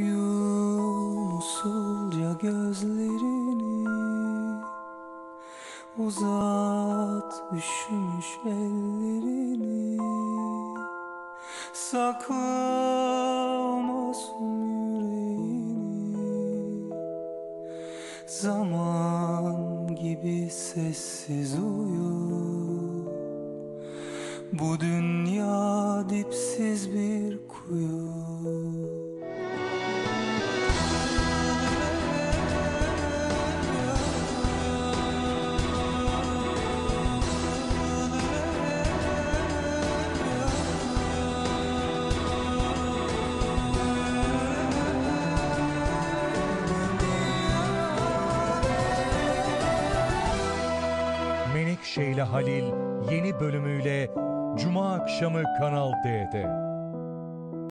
Yum usulca gözlerini Uzat üşümüş ellerini. Sakla masum yüreğini. Zaman gibi sessiz uyu. Bu dünya dipsiz bir kuyu İle Halil yeni bölümüyle Cuma akşamı Kanal D'de.